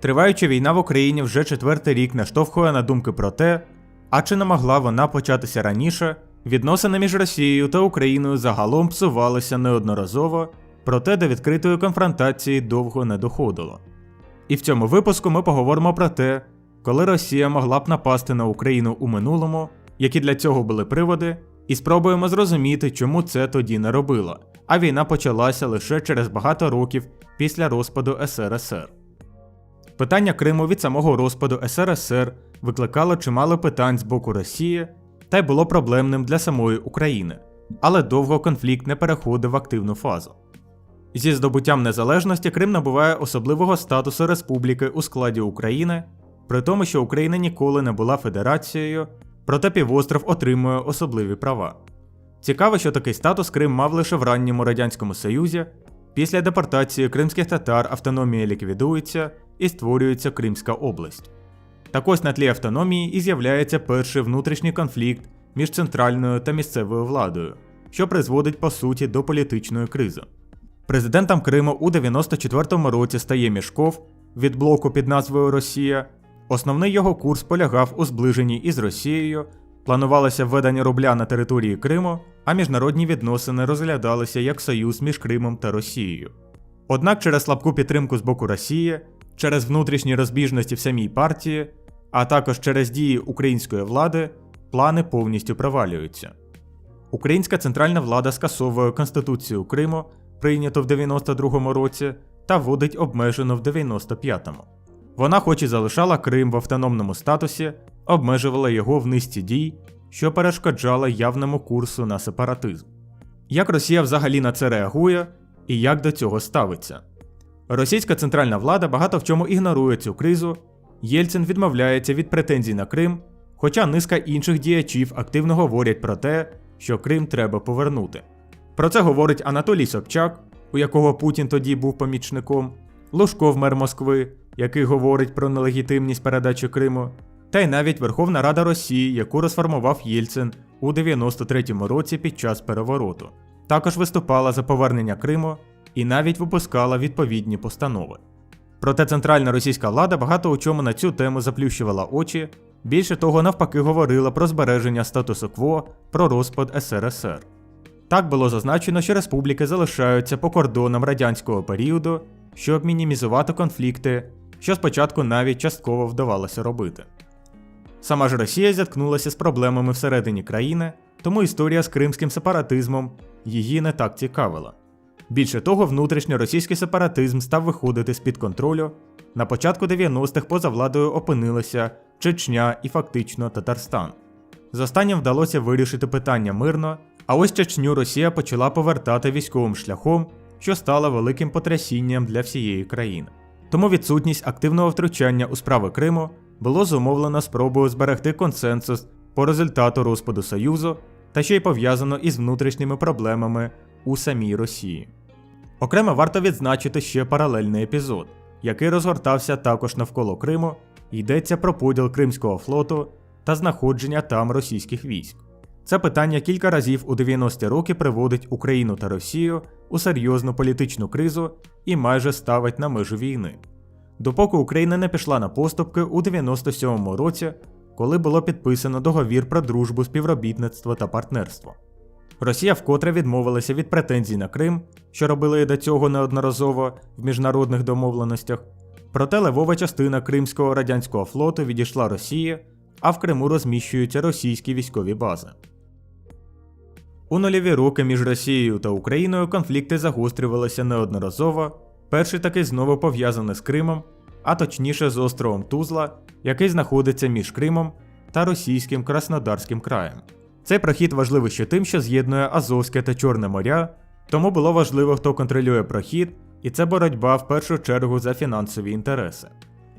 Триваюча війна в Україні вже четвертий рік наштовхує на думки про те, а чи не могла вона початися раніше, відносини між Росією та Україною загалом псувалися неодноразово, проте до відкритої конфронтації довго не доходило. І в цьому випуску ми поговоримо про те, коли Росія могла б напасти на Україну у минулому, які для цього були приводи, і спробуємо зрозуміти, чому це тоді не робило, а війна почалася лише через багато років після розпаду СРСР. Питання Криму від самого розпаду СРСР викликало чимало питань з боку Росії та й було проблемним для самої України, але довго конфлікт не переходив в активну фазу. Зі здобуттям незалежності Крим набуває особливого статусу республіки у складі України, при тому, що Україна ніколи не була федерацією, проте півостров отримує особливі права. Цікаво, що такий статус Крим мав лише в ранньому Радянському Союзі. Після депортації кримських татар автономія ліквідується і створюється Кримська область. Так ось на тлі автономії і з'являється перший внутрішній конфлікт між центральною та місцевою владою, що призводить по суті до політичної кризи. Президентом Криму у 94-му році стає Мішков від блоку під назвою Росія. Основний його курс полягав у зближенні із Росією, планувалося введення рубля на території Криму, а міжнародні відносини розглядалися як союз між Кримом та Росією. Однак через слабку підтримку з боку Росії, через внутрішні розбіжності в самій партії, а також через дії української влади, плани повністю провалюються. Українська центральна влада скасовує Конституцію Криму, прийняту в 92-му році, та вводить обмежену в 95-му. Вона, хоч і залишала Крим в автономному статусі, обмежувала його в низці дій, що перешкоджала явному курсу на сепаратизм. Як Росія взагалі на це реагує і як до цього ставиться? Російська центральна влада багато в чому ігнорує цю кризу. Єльцин відмовляється від претензій на Крим, хоча низка інших діячів активно говорять про те, що Крим треба повернути. Про це говорить Анатолій Собчак, у якого Путін тоді був помічником, Лужков мер Москви, який говорить про нелегітимність передачі Криму, та й навіть Верховна Рада Росії, яку розформував Єльцин у 93-му році під час перевороту. Також виступала за повернення Криму і навіть випускала відповідні постанови. Проте центральна російська влада багато у чому на цю тему заплющувала очі, більше того, навпаки, говорила про збереження статусу кво, про розпад СРСР. Так було зазначено, що республіки залишаються по кордонам радянського періоду, щоб мінімізувати конфлікти, що спочатку навіть частково вдавалося робити. Сама ж Росія зіткнулася з проблемами всередині країни, тому історія з кримським сепаратизмом її не так цікавила. Більше того, внутрішньоросійський сепаратизм став виходити з-під контролю. На початку 90-х поза владою опинилися Чечня і фактично Татарстан. З останнім вдалося вирішити питання мирно, а ось Чечню Росія почала повертати військовим шляхом, що стало великим потрясінням для всієї країни. Тому відсутність активного втручання у справи Криму було зумовлено спробою зберегти консенсус по результату розпаду Союзу та ще й пов'язано із внутрішніми проблемами у самій Росії. Окремо варто відзначити ще паралельний епізод, який розгортався також навколо Криму, йдеться про поділ Кримського флоту та знаходження там російських військ. Це питання кілька разів у 90-ті роки приводить Україну та Росію у серйозну політичну кризу і майже ставить на межу війни. Допоки Україна не пішла на поступки у 97-му році, коли було підписано договір про дружбу, співробітництво та партнерство. Росія вкотре відмовилася від претензій на Крим, що робили і до цього неодноразово в міжнародних домовленостях. Проте левова частина Кримського радянського флоту відійшла Росії, а в Криму розміщуються російські військові бази. У нульові роки між Росією та Україною конфлікти загострювалися неодноразово. Перший такий знову пов'язаний з Кримом, а точніше з островом Тузла, який знаходиться між Кримом та російським Краснодарським краєм. Цей прохід важливий ще тим, що з'єднує Азовське та Чорне моря, тому було важливо, хто контролює прохід, і це боротьба в першу чергу за фінансові інтереси.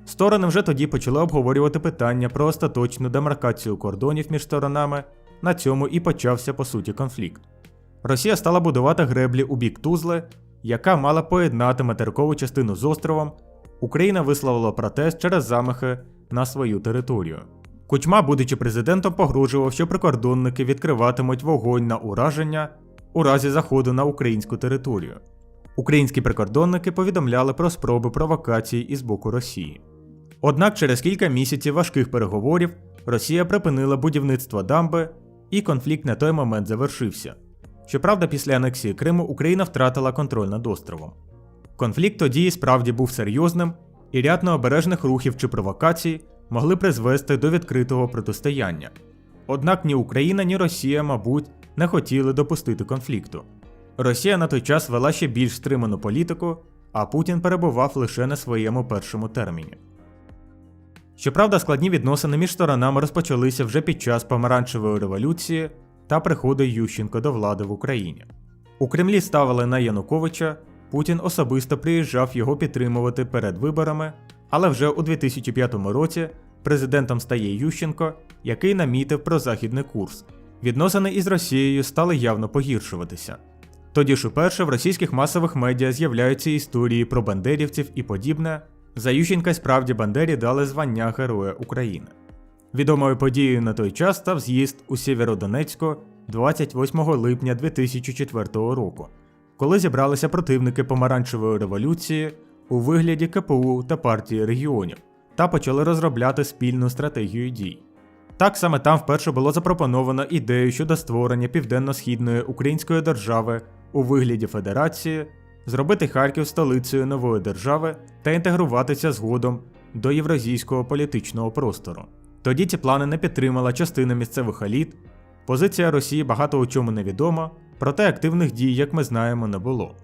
Сторони вже тоді почали обговорювати питання про остаточну демаркацію кордонів між сторонами, на цьому і почався по суті конфлікт. Росія стала будувати греблі у бік Тузли, яка мала поєднати материкову частину з островом. Україна висловила протест через замахи на свою територію. Кучма, будучи президентом, погрожував, що прикордонники відкриватимуть вогонь на ураження у разі заходу на українську територію. Українські прикордонники повідомляли про спроби провокації із боку Росії. Однак через кілька місяців важких переговорів Росія припинила будівництво дамби, і конфлікт на той момент завершився. Щоправда, після анексії Криму Україна втратила контроль над островом. Конфлікт тоді справді був серйозним, і ряд необережних рухів чи провокацій могли призвести до відкритого протистояння. Однак ні Україна, ні Росія, мабуть, не хотіли допустити конфлікту. Росія на той час вела ще більш стриману політику, а Путін перебував лише на своєму першому терміні. Щоправда, складні відносини між сторонами розпочалися вже під час помаранчевої революції та приходу Ющенко до влади в Україні. У Кремлі ставили на Януковича, Путін особисто приїжджав його підтримувати перед виборами, але вже у 2005 році президентом стає Ющенко, який намітив про західний курс. Відносини із Росією стали явно погіршуватися. Тоді ж уперше в російських масових медіа з'являються історії про бандерівців і подібне. За Ющенка справді Бандері дали звання Героя України. Відомою подією на той час став з'їзд у Сєвєродонецьку 28 липня 2004 року, коли зібралися противники помаранчевої революції у вигляді КПУ та партії регіонів та почали розробляти спільну стратегію дій. Так саме там вперше було запропоновано ідею щодо створення південно-східної української держави у вигляді федерації, зробити Харків столицею нової держави та інтегруватися згодом до євразійського політичного простору. Тоді ці плани не підтримала частина місцевих еліт. Позиція Росії багато у чому невідома, проте активних дій, як ми знаємо, не було.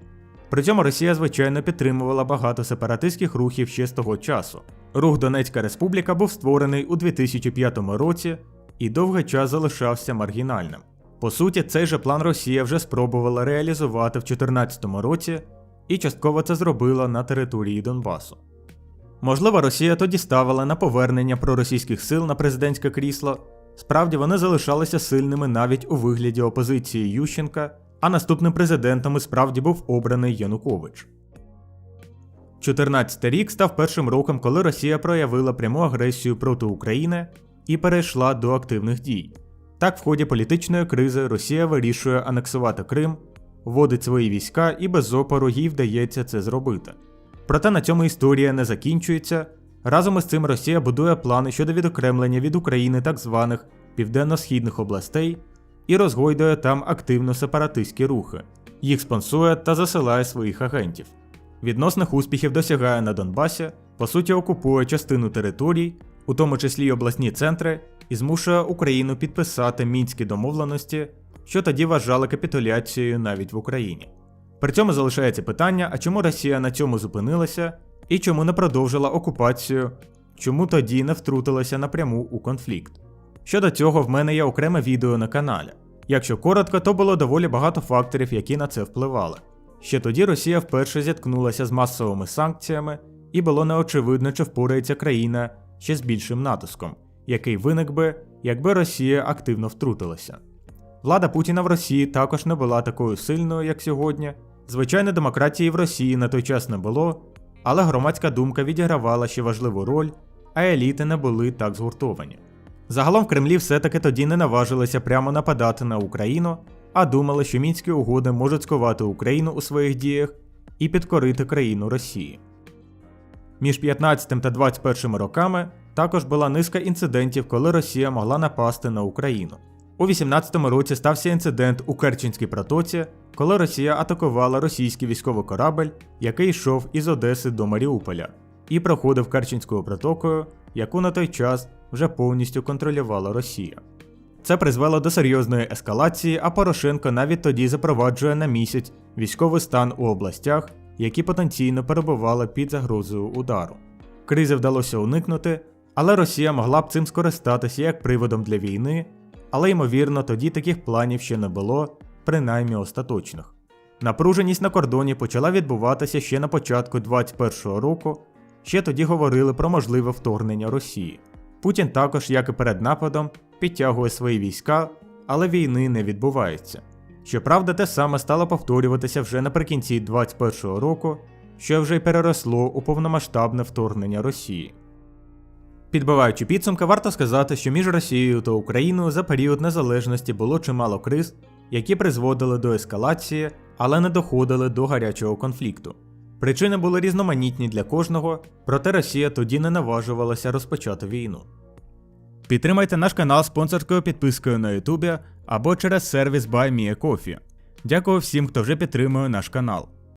При цьому Росія, звичайно, підтримувала багато сепаратистських рухів ще з того часу. Рух Донецька Республіка був створений у 2005 році і довгий час залишався маргінальним. По суті, цей же план Росія вже спробувала реалізувати в 2014 році і частково це зробила на території Донбасу. Можливо, Росія тоді ставила на повернення проросійських сил на президентське крісло. Справді вони залишалися сильними навіть у вигляді опозиції Ющенка, а наступним президентом і справді був обраний Янукович. 14 рік став першим роком, коли Росія проявила пряму агресію проти України і перейшла до активних дій. Так, в ході політичної кризи Росія вирішує анексувати Крим, вводить свої війська і без опору їй вдається це зробити. Проте на цьому історія не закінчується. Разом із цим Росія будує плани щодо відокремлення від України так званих південно-східних областей і розгойдує там активно сепаратистські рухи, їх спонсує та засилає своїх агентів. Відносних успіхів досягає на Донбасі, по суті, окупує частину територій, у тому числі й обласні центри, і змушує Україну підписати мінські домовленості, що тоді вважали капітуляцією навіть в Україні. При цьому залишається питання, а чому Росія на цьому зупинилася і чому не продовжила окупацію, чому тоді не втрутилася напряму у конфлікт. Щодо цього, в мене є окреме відео на каналі. Якщо коротко, то було доволі багато факторів, які на це впливали. Ще тоді Росія вперше зіткнулася з масовими санкціями, і було неочевидно, чи впорається країна ще з більшим натиском, який виник би, якби Росія активно втрутилася. Влада Путіна в Росії також не була такою сильною, як сьогодні. Звичайно, демократії в Росії на той час не було, але громадська думка відігравала ще важливу роль, а еліти не були так згуртовані. Загалом в Кремлі все-таки тоді не наважилися прямо нападати на Україну, а думали, що мінські угоди можуть скувати Україну у своїх діях і підкорити країну Росії. Між 15 та 21 роками також була низка інцидентів, коли Росія могла напасти на Україну. У 18-му році стався інцидент у Керченській протоці, коли Росія атакувала російський військовий корабль, який йшов із Одеси до Маріуполя, і проходив Керченською протокою, яку на той час вже повністю контролювала Росія. Це призвело до серйозної ескалації, а Порошенко навіть тоді запроваджує на місяць військовий стан у областях, які потенційно перебували під загрозою удару. Кризи вдалося уникнути, але Росія могла б цим скористатися як приводом для війни, але ймовірно тоді таких планів ще не було, принаймні остаточних. Напруженість на кордоні почала відбуватися ще на початку 2021 року, ще тоді говорили про можливе вторгнення Росії. Путін також, як і перед нападом, підтягує свої війська, але війни не відбувається. Щоправда, те саме стало повторюватися вже наприкінці 2021 року, що вже й переросло у повномасштабне вторгнення Росії. Підбиваючи підсумки, варто сказати, що між Росією та Україною за період незалежності було чимало криз, які призводили до ескалації, але не доходили до гарячого конфлікту. Причини були різноманітні для кожного, проте Росія тоді не наважувалася розпочати війну. Підтримайте наш канал спонсорською підпискою на Ютубі або через сервіс BuyMeACoffee. Дякую всім, хто вже підтримує наш канал.